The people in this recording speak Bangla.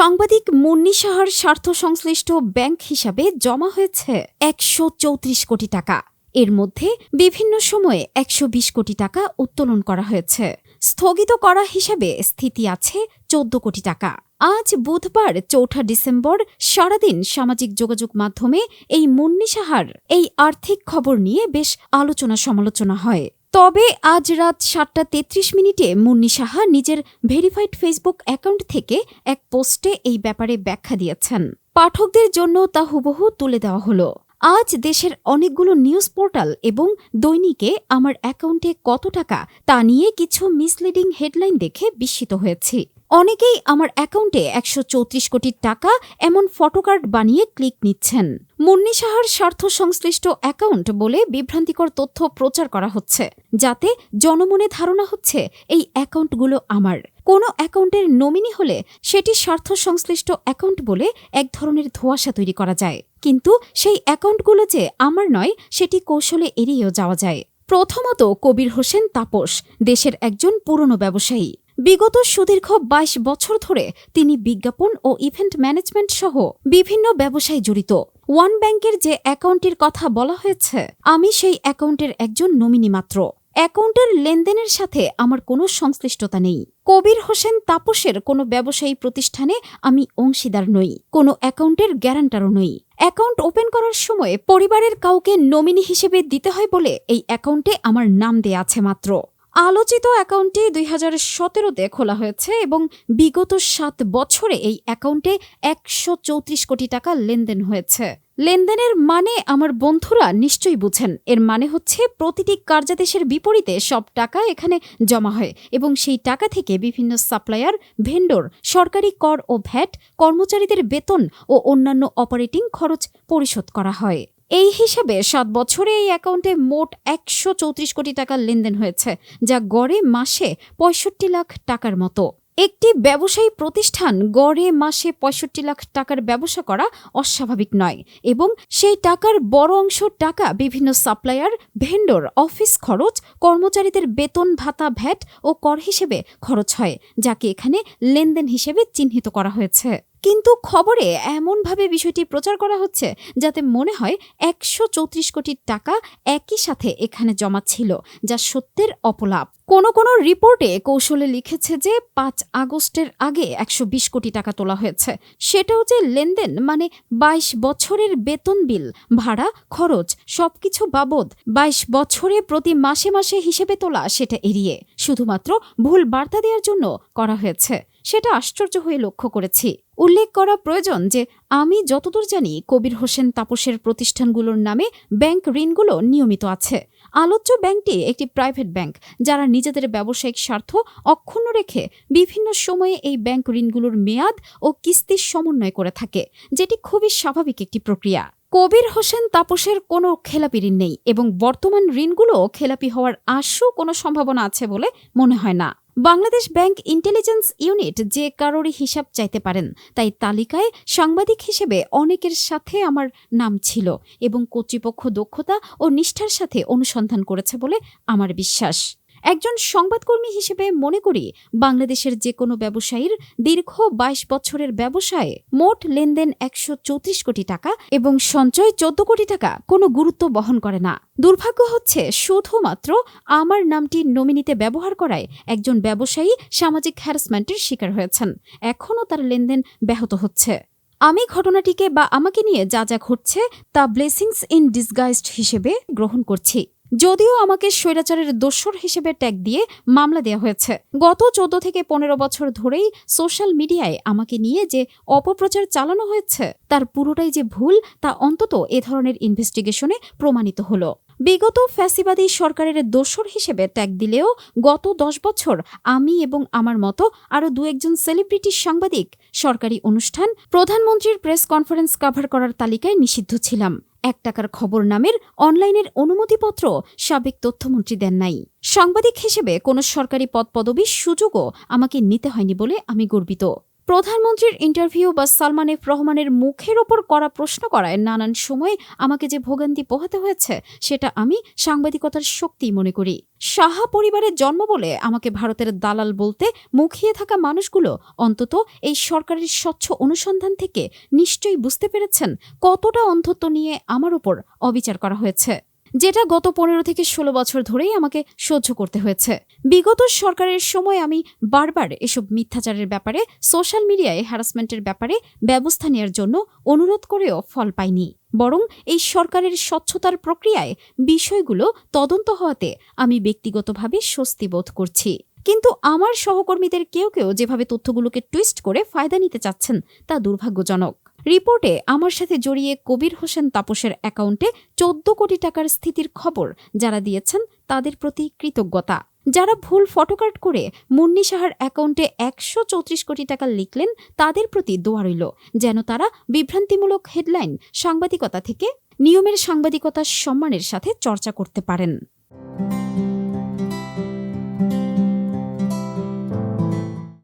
সাংবাদিক মুন্নি সাহার স্বার্থ সংশ্লিষ্ট ব্যাংক হিসাবে জমা হয়েছে একশো চৌত্রিশ কোটি টাকা। এর মধ্যে বিভিন্ন সময়ে একশো বিশ কোটি টাকা উত্তোলন করা হয়েছে। স্থগিত করা হিসাবে স্থিতি আছে চোদ্দ কোটি টাকা। আজ বুধবার চৌঠা ডিসেম্বর সারাদিন সামাজিক যোগাযোগ মাধ্যমে এই মুন্নি সাহার এই আর্থিক খবর নিয়ে বেশ আলোচনা সমালোচনা হয়। তবে আজ রাত সাতটা তেত্রিশ মিনিটে মুন্নি সাহা নিজের ভেরিফাইড ফেসবুক অ্যাকাউন্ট থেকে এক পোস্টে এই ব্যাপারে ব্যাখ্যা দিয়েছেন। পাঠকদের জন্য তা হুবহু তুলে দেওয়া হলো। আজ দেশের অনেকগুলো নিউজ পোর্টাল এবং দৈনিকে আমার অ্যাকাউন্টে কত টাকা তা নিয়ে কিছু মিসলিডিং হেডলাইন দেখে বিস্মিত হয়েছি। অনেকেই আমার অ্যাকাউন্টে একশো চৌত্রিশ কোটি টাকা এমন ফটোকার্ড বানিয়ে ক্লিক নিচ্ছেন। মুন্নি সাহার স্বার্থ সংশ্লিষ্ট অ্যাকাউন্ট বলে বিভ্রান্তিকর তথ্য প্রচার করা হচ্ছে, যাতে জনমনে ধারণা হচ্ছে এই অ্যাকাউন্টগুলো আমার। কোনো অ্যাকাউন্টের নমিনি হলে সেটি স্বার্থ সংশ্লিষ্ট অ্যাকাউন্ট বলে এক ধরনের ধোঁয়াশা তৈরি করা যায়। কিন্তু সেই অ্যাকাউন্টগুলো যে আমার নয়, সেটি কৌশলে এড়িয়েও যাওয়া যায়। প্রথমত কবির হোসেন তাপস, দেশের একজন পুরনো ব্যবসায়ী। বিগত সুদীর্ঘ বাইশ বছর ধরে তিনি বিজ্ঞাপন ও ইভেন্ট ম্যানেজমেন্ট সহ বিভিন্ন ব্যবসায় জড়িত। ওয়ান ব্যাংকের যে অ্যাকাউন্টের কথা বলা হয়েছে, আমি সেই অ্যাকাউন্টের একজন নমিনি মাত্র। অ্যাকাউন্টের লেনদেনের সাথে আমার কোনো সংশ্লিষ্টতা নেই। কবির হোসেন তাপসের কোনো ব্যবসায়ী প্রতিষ্ঠানে আমি অংশীদার নই। কোনো অ্যাকাউন্টের গ্যারান্টারও নই। অ্যাকাউন্ট ওপেন করার সময় পরিবারের কাউকে নমিনি হিসেবে দিতে হয় বলে এই অ্যাকাউন্টে আমার নাম দেয়া আছে মাত্র। আলোচিত অ্যাকাউন্টটি দুই হাজার সতেরোতে খোলা হয়েছে এবং বিগত সাত বছরে এই অ্যাকাউন্টে একশো চৌত্রিশ কোটি টাকা লেনদেন হয়েছে। লেনদেনের মানে আমার বন্ধুরা নিশ্চয়ই বুঝেন। এর মানে হচ্ছে প্রতিটি কার্যাদেশের বিপরীতে সব টাকা এখানে জমা হয় এবং সেই টাকা থেকে বিভিন্ন সাপ্লায়ার, ভেন্ডর, সরকারি কর ও ভ্যাট, কর্মচারীদের বেতন ও অন্যান্য অপারেটিং খরচ পরিশোধ করা হয়। এই হিসাবে সাত বছরে এই অ্যাকাউন্টে মোট একশো চৌত্রিশ কোটি টাকার লেনদেন হয়েছে, যা গড়ে মাসে পঁয়ষট্টি লাখ টাকার মতো। একটি ব্যবসায়ী প্রতিষ্ঠান গড়ে মাসে পঁয়ষট্টি লাখ টাকার ব্যবসা করা অস্বাভাবিক নয় এবং সেই টাকার বড় অংশ টাকা বিভিন্ন সাপ্লায়ার, ভেন্ডর, অফিস খরচ, কর্মচারীদের বেতন, ভাতা, ভ্যাট ও কর হিসেবে খরচ হয়, যাকে এখানে লেনদেন হিসেবে চিহ্নিত করা হয়েছে। কিন্তু খবরে এমনভাবে বিষয়টি প্রচার করা হচ্ছে যাতে মনে হয় একশো চৌত্রিশ কোটি টাকা একই সাথে এখানে জমা ছিল যা সত্যের অপলাপ। কোন কোন রিপোর্টে কৌশলে লিখেছে যে পাঁচ আগস্টের আগে একশো বিশ কোটি টাকা তোলা হয়েছে। সেটাও যে লেনদেন মানে বাইশ বছরের বেতন বিল, ভাড়া, খরচ, সবকিছু বাবদ বাইশ বছরে প্রতি মাসে মাসে হিসেবে তোলা, সেটা এড়িয়ে। শুধুমাত্র ভুল বার্তা দেওয়ার জন্য করা হয়েছে। সেটা আশ্চর্য হয়ে লক্ষ্য করেছি। উল্লেখ করা প্রয়োজন যে, আমি যতদূর জানি কবির হোসেন তাপসের প্রতিষ্ঠানগুলোর নামে ব্যাংক ঋণগুলো নিয়মিত আছে। আলোচ্য ব্যাংকটি একটি প্রাইভেট ব্যাংক, যারা নিজেদের ব্যবসায়িক স্বার্থ অক্ষুণ্ণ রেখে বিভিন্ন সময়ে এই ব্যাংক ঋণগুলোর মেয়াদ ও কিস্তির সমন্বয় করে থাকে, যেটি খুবই স্বাভাবিক একটি প্রক্রিয়া। কবির হোসেন তাপসের কোনো খেলাপি ঋণ নেই এবং বর্তমান ঋণগুলো খেলাপি হওয়ার আশু কোনো সম্ভাবনা আছে বলে মনে হয় না। বাংলাদেশ ব্যাংক ইন্টেলিজেন্স ইউনিট যে কারোরই হিসাব চাইতে পারেন, তাই তালিকায় সাংবাদিক হিসেবে অনেকের সাথে আমার নাম ছিল এবং কর্তৃপক্ষ দক্ষতা ও নিষ্ঠার সাথে অনুসন্ধান করেছে বলে আমার বিশ্বাস। একজন সংবাদকর্মী হিসেবে মনে করি বাংলাদেশের যে কোনো ব্যবসায়ীর দীর্ঘ বাইশ বছরের ব্যবসায়ে মোট লেনদেন একশো চৌত্রিশ কোটি টাকা এবং সঞ্চয় চোদ্দ কোটি টাকা কোনো গুরুত্ব বহন করে না। দুর্ভাগ্য হচ্ছে শুধুমাত্র আমার নামটি নমিনিতে ব্যবহার করায় একজন ব্যবসায়ী সামাজিক হ্যারাসমেন্টের শিকার হয়েছেন। এখনও তার লেনদেন ব্যাহত হচ্ছে। আমি ঘটনাটিকে বা আমাকে নিয়ে যা যা ঘটছে তা ব্লেসিংস ইন ডিসগাইজড হিসেবে গ্রহণ করছি। যদিও আমাকে স্বৈরাচারের দোসর হিসেবে ট্যাগ দিয়ে মামলা দেওয়া হয়েছে। গত চোদ্দ থেকে পনেরো বছর ধরেই সোশ্যাল মিডিয়ায় আমাকে নিয়ে যে অপপ্রচার চালানো হয়েছে, তার পুরোটাই যে ভুল, তা অন্তত এ ধরনের ইনভেস্টিগেশনে প্রমাণিত হলো। বিগত ফ্যাসিবাদী সরকারের দোসর হিসেবে ট্যাগ দিলেও গত দশ বছর আমি এবং আমার মতো আরও দু একজন সেলিব্রিটি সাংবাদিক সরকারি অনুষ্ঠান প্রধানমন্ত্রীর প্রেস কনফারেন্স কাভার করার তালিকায় নিষিদ্ধ ছিলাম। এক টাকার খবর নামের অনলাইনের অনুমতিপত্র সাবেক তথ্যমন্ত্রী দেন নাই। সাংবাদিক হিসেবে কোনো সরকারি পদ পদবীর সুযোগও আমাকে নিতে হয়নি বলে আমি গর্বিত। প্রধানমন্ত্রীর ইন্টারভিউ বা সালমান এফ রহমানের মুখের ওপর করা প্রশ্ন করায় নানান সময় আমাকে যে ভোগান্তি পোহাতে হয়েছে, সেটা আমি সাংবাদিকতার শক্তি মনে করি। সাহা পরিবারের জন্ম বলে আমাকে ভারতের দালাল বলতে মুখিয়ে থাকা মানুষগুলো অন্তত এই সরকারের স্বচ্ছ অনুসন্ধান থেকে নিশ্চয়ই বুঝতে পেরেছেন কতটা অন্ধত্ব নিয়ে আমার ওপর অবিচার করা হয়েছে। যেটা গত পনেরো থেকে ষোলো বছর ধরেই আমাকে সহ্য করতে হয়েছে। বিগত সরকারের সময় আমি বারবার এসব মিথ্যাচারের ব্যাপারে, সোশ্যাল মিডিয়ায় হ্যারাসমেন্টের ব্যাপারে ব্যবস্থা নেওয়ার জন্য অনুরোধ করেও ফল পাইনি। বরং এই সরকারের স্বচ্ছতার প্রক্রিয়ায় বিষয়গুলো তদন্ত হওয়াতে আমি ব্যক্তিগতভাবে স্বস্তি বোধ করছি। কিন্তু আমার সহকর্মীদের কেউ কেউ যেভাবে তথ্যগুলোকে টুইস্ট করে ফায়দা নিতে চাচ্ছেন তা দুর্ভাগ্যজনক। রিপোর্টে আমার সাথে জড়িয়ে কবির হোসেন তাপসের অ্যাকাউন্টে চোদ্দ কোটি টাকার স্থিতির খবর যারা দিয়েছেন তাদের প্রতি কৃতজ্ঞতা। যারা ভুল ফটোকার্ড করে মুন্নি সাহার অ্যাকাউন্টে একশো চৌত্রিশ কোটি টাকা লিখলেন, তাদের প্রতি দোয়া রইল। যেন তারা বিভ্রান্তিমূলক হেডলাইন সাংবাদিকতা থেকে নিয়মের সাংবাদিকতার সম্মানের সাথে চর্চা করতে পারেন।